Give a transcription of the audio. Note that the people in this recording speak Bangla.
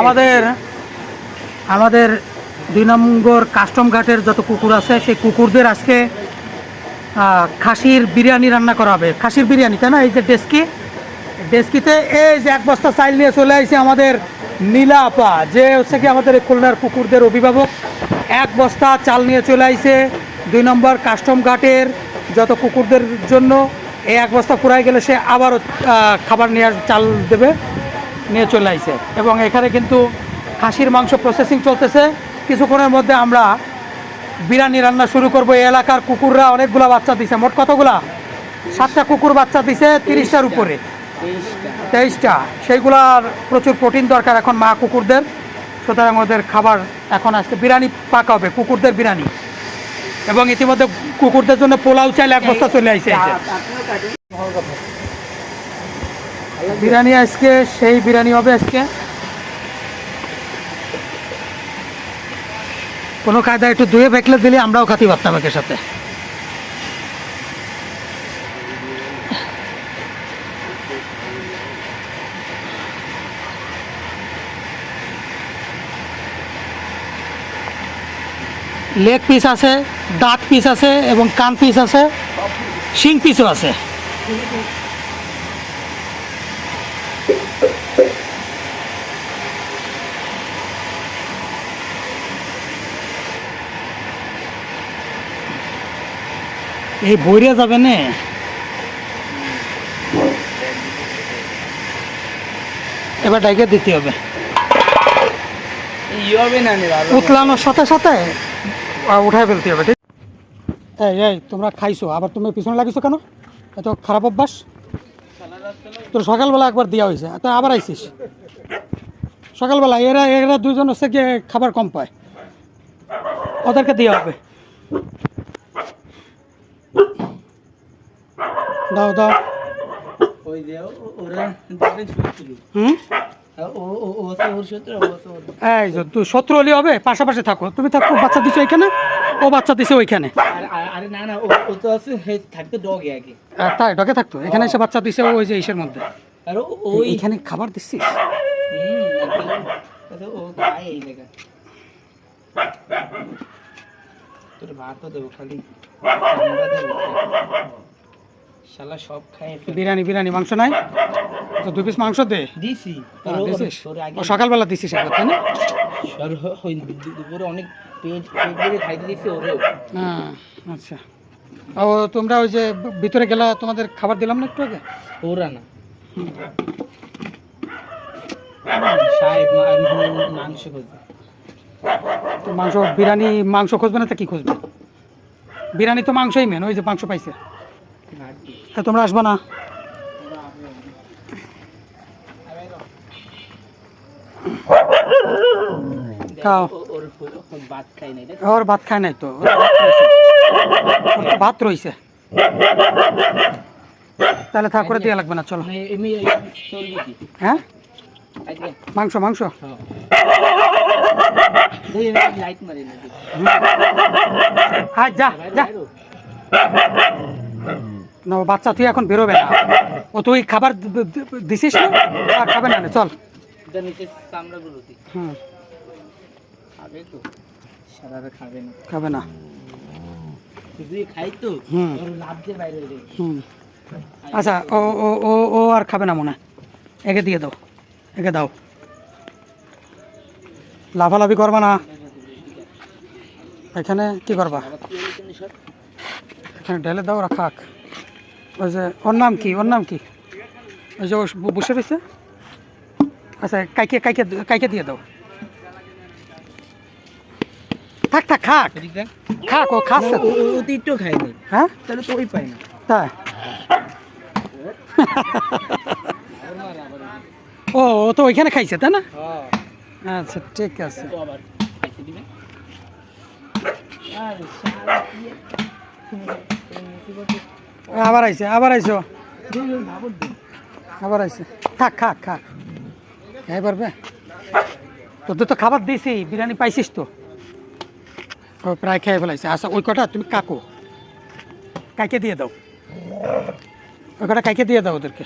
আমাদের আমাদের দুই নম্বর কাস্টম ঘাটের যত কুকুর আছে, সেই কুকুরদের আজকে খাসির বিরিয়ানি রান্না করা হবে। খাসির বিরিয়ানি, তাই না? এই যে ডেস্কি, ডেস্কিতে এই যে এক বস্তা চাইল নিয়ে চলে আসছে আমাদের নীলা আপা, যে হচ্ছে কি আমাদের এই খুলনার কুকুরদের অভিভাবক। এক বস্তা চাল নিয়ে চলে আইছে দুই নম্বর কাস্টম ঘাটের যত কুকুরদের জন্য। এই এক বস্তা ফুরাই গেলে সে আবারও খাবার আস- চাল দেবে, নিয়ে চলে আইছে। এবং এখানে কিন্তু খাসির মাংস প্রসেসিং চলতেছে। কিছুক্ষণের মধ্যে আমরা বিরিয়ানি রান্না শুরু করব। এই এলাকার কুকুররা অনেকগুলা বাচ্চা দিছে। মোট কতগুলা? সাতটা কুকুর বাচ্চা দিছে তিরিশটার উপরে। তেইশটা। সেইগুলার প্রচুর প্রোটিন দরকার এখন মা কুকুরদের। সুতরাং ওদের খাবার এখন আজকে বিরিয়ানি পাকা হবে, কুকুরদের বিরিয়ানি। এবং ইতিমধ্যে কুকুরদের জন্য পোলাও চাইলে এক বস্তা চলে কাটুন বিরিয়ানি আজকে, সেই বিরিয়ানি হবে আজকে। কোনো কায়দা একটু ধুয়ে ফেকলে দিলে আমরাও খাতি পারতাম একের সাথে। লেগ পিস আছে দাঁত পিস আছে এবং কান পিস আছে শিং পিসও আছে। এই বইরে যাবে না? এবার ডাইকে দিতে হবে। ই হবে না ভালো উতলানোর সাথে সাথে উঠায় ফেলতে হবে ঠিক? এই এই তোমরা খাইছো আবার তুমি পিছনে লাগিছো কেন? এত খারাপ অভ্যাস? তোর সকালবেলা একবার দেওয়া হয়েছে তো আবার আইসিস সকালবেলা এরা এরা দুজন হচ্ছে গিয়ে খাবার কম পায়। ওদেরকে দেওয়া হবে। দাও দাও। হুম? হলে হবে পাশাপাশি থাকো তুমি থাকো বাচ্চা দিছো ওইখানে ও বাচ্চা দিছে থাকতে এখানে এসে বাচ্চা দিছে ওই যে মধ্যে আর খাবার দিচ্ছিস। আচ্ছা, ও তোর ভাতও দেবো খালি শালা সব খায় বিরিয়ানি বিরিয়ানি মাংস নাই? তো দু পিস মাংস দে। দিছি। ও সকালবেলা দিছিস একবার তাই না? দুপুরে অনেক পেট পেট ভরে খাইতে দিচ্ছে ওরেও। হ্যাঁ আচ্ছা। ও তোমরা ওই যে ভিতরে গেলা তোমাদের খাবার দিলাম না একটু আগে? ওরা না। সাহেব মাংস খোঁজে। তো মাংস বিরিয়ানি মাংস খুঁজবে না তা কি খুঁজবে? বিরিয়ানি তো মাংসই মেন ওই যে মাংস পাইছে। তা তোমরা আসবে না? খাও। ওর ভাত খায় নাই তো ভাত রইছে। তাহলে থাক করে দেওয়া লাগবে না চলো। মানে হ্যাঁ? মাংস মাংস? হ্যাঁ না হ্যাঁ যা যা। না বাচ্চা তুই এখন বেরোবে না। ও তুই খাবার দিছিস না? আর খাবে না চল। হুম। খাবে না। হুম। আচ্ছা ও ও ও ও আর খাবে না মনে একে দিয়ে দাও। একে দাও। লাফালাফি করবা না। এখানে কি করবা? এখানে ঢেলে দাও ওরা খাক। ওই যে ওর নাম কি? ওর নাম কি? ওই যে ও বসে রয়েছে? আচ্ছা কাইকে কাইকে কাইকে দিয়ে দাও। থাক থাক খাক। খাক ও তো। তো একটু খায় নাই হ্যাঁ? তাহলে তো ওই পাই না। তাই। ও ও তো ওইখানে খাইছে তাই না? হ্যাঁ। আচ্ছা ঠিক আছে। তো আবার আবার আইছে, আবার আইছো আবার আইছে। থাক খাক খাক খাই পারবে তোদের তো খাবার দিয়েছি বিরিয়ানি পাইছিস তো। প্রায় খেয়ে ফেলাইছে। আচ্ছা ওই কটা, তুমি কাকো? কাইকে দিয়ে দাও। ওই কটা কাইকে দিয়ে দাও ওদেরকে?